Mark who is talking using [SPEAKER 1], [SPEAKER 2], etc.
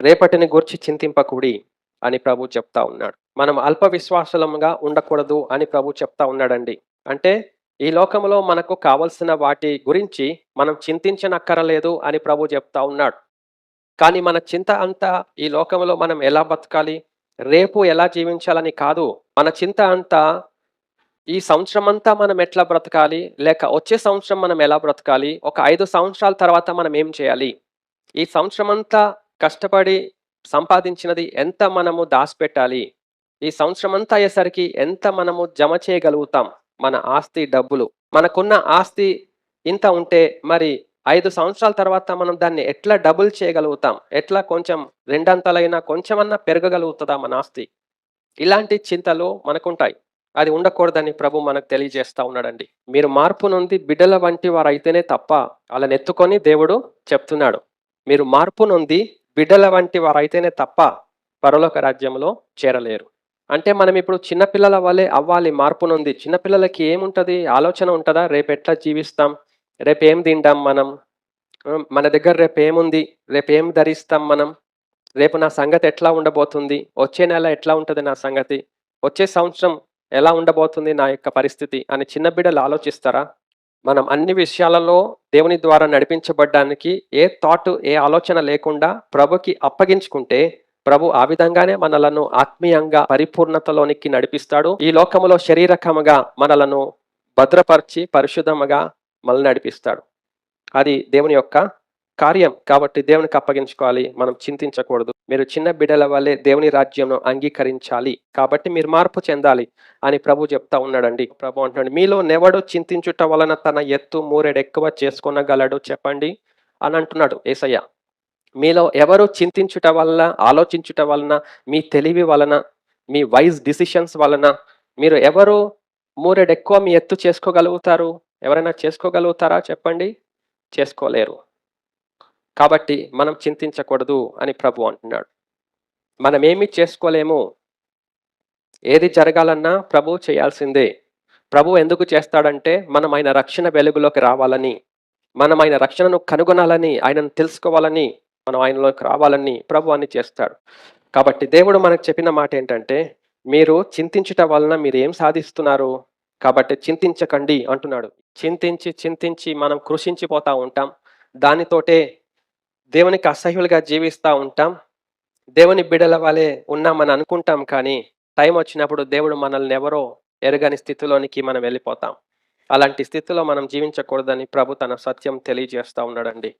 [SPEAKER 1] రేపటిని గురించి చింతింపకుడి అని ప్రభు చెప్తా ఉన్నాడు. మనం అల్ప విశ్వాసలంగా ఉండకూడదు అని ప్రభు చెప్తా ఉన్నాడండి. అంటే ఈ లోకంలో మనకు కావలసిన వాటి గురించి మనం చింతించనక్కరలేదు అని ప్రభు చెప్తా ఉన్నాడు. కానీ మన చింత అంతా ఈ లోకంలో మనం ఎలా బతకాలి? రేపు ఎలా జీవించాలని కాదు. మన చింత అంతా ఈ సంవత్సరం అంతా మనం ఎట్లా బ్రతకాలి? లేక వచ్చే సంవత్సరం మనం ఎలా బ్రతకాలి? ఒక ఐదు సంవత్సరాల తర్వాత మనం ఏం చేయాలి? ఈ సంవత్సరం అంతా కష్టపడి సంపాదించినది ఎంత మనము దాచిపెట్టాలి ఈ సంవత్సరం అంతా అయ్యేసరికి ఎంత మనము జమ చేయగలుగుతాం? మన ఆస్తి డబ్బులు. మనకున్న ఆస్తి ఇంత ఉంటే మరి ఐదు సంవత్సరాల తర్వాత మనం దాన్ని ఎట్లా డబుల్ చేయగలుగుతాం? ఎట్లా కొంచెం రెండంతలైనా కొంచెమన్నా పెరగగలుగుతుందా మన ఆస్తి? ఇలాంటి చింతలు మనకుంటాయి. అది ఉండకూడదని ప్రభు మనకు తెలియజేస్తా ఉన్నాడండి. మీరు మార్పు నుండి బిడ్డల వంటి వారు అయితేనే తప్ప వాళ్ళని ఎత్తుకొని దేవుడు చెప్తున్నాడు. మీరు మార్పు నుండి బిడ్డల వంటి వారు అయితేనే తప్ప పరలోక రాజ్యంలో చేరలేరు. అంటే మనం ఇప్పుడు చిన్నపిల్లల వల్లే అవ్వాలి మార్పునుంది చిన్నపిల్లలకి ఏముంటుంది? ఆలోచన ఉంటుందా? రేపు ఎట్లా జీవిస్తాం? రేపు ఏం తింటాం మనం? మన దగ్గర రేపు ఏముంది? రేపు ఏం ధరిస్తాం మనం? రేపు నా సంగతి ఎట్లా ఉండబోతుంది? వచ్చే నెల ఎట్లా ఉంటుంది నా సంగతి? వచ్చే సంవత్సరం ఎలా ఉండబోతుంది నా యొక్క పరిస్థితి అని చిన్న బిడ్డలు ఆలోచిస్తారా? మనం అన్ని విషయాలలో దేవుని ద్వారా నడిపించబడ్డానికి ఏ థాట్ ఏ ఆలోచన లేకుండా ప్రభుకి అప్పగించుకుంటే ప్రభు ఆ విధంగానే మనలను ఆత్మీయంగా పరిపూర్ణతలోనికి నడిపిస్తాడు. ఈ లోకములో శరీరకముగా మనలను భద్రపరిచి పరిశుద్ధముగా మనల్ని నడిపిస్తాడు. అది దేవుని యొక్క కార్యం కాబట్టి దేవునికి అప్పగించుకోవాలి. మనం చింతించకూడదు. మీరు చిన్న బిడ్డల వల్లే దేవుని రాజ్యంను అంగీకరించాలి. కాబట్టి మీరు మార్పు చెందాలి అని ప్రభు చెప్తా ఉన్నాడండి. ప్రభు అంటున్నాడు మీలో నెవడు చింతించుట వలన తన ఎత్తు మూరెడు ఎక్కువ చేసుకొనగలడు చెప్పండి. అని అంటున్నాడు ఏసయ్య. మీలో ఎవరు చింతించుట వలన ఆలోచించుట వలన మీ తెలివి వలన మీ వైజ్ డిసిషన్స్ వలన మీరు ఎవరు మూరెడు ఎక్కువ మీ ఎత్తు చేసుకోగలుగుతారు? ఎవరైనా చేసుకోగలుగుతారా? చెప్పండి. చేసుకోలేరు. కాబట్టి మనం చింతించకూడదు అని ప్రభు అంటున్నాడు. మనం చేసుకోలేము? ఏది జరగాలన్నా ప్రభు చేయాల్సిందే. ప్రభు ఎందుకు చేస్తాడంటే మనం ఆయన రక్షణ వెలుగులోకి రావాలని మనం ఆయన రక్షణను కనుగొనాలని ఆయనను తెలుసుకోవాలని మనం ఆయనలోకి రావాలని ప్రభు అని చేస్తాడు. కాబట్టి దేవుడు మనకు చెప్పిన మాట ఏంటంటే మీరు చింతించుట వలన మీరు ఏం సాధిస్తున్నారు? కాబట్టి చింతించకండి అంటున్నాడు. చింతించి చింతించి మనం కృషించిపోతూ ఉంటాం. దానితోటే దేవునికి అసహ్యులుగా జీవిస్తూ ఉంటాం. దేవుని బిడల వలె ఉన్నామని అనుకుంటాం కానీ టైం వచ్చినప్పుడు దేవుడు మనల్ని ఎవరో ఎరగని స్థితిలోనికి మనం వెళ్ళిపోతాం. అలాంటి స్థితిలో మనం జీవించకూడదని ప్రభు తన సత్యం తెలియజేస్తూ ఉన్నాడండి.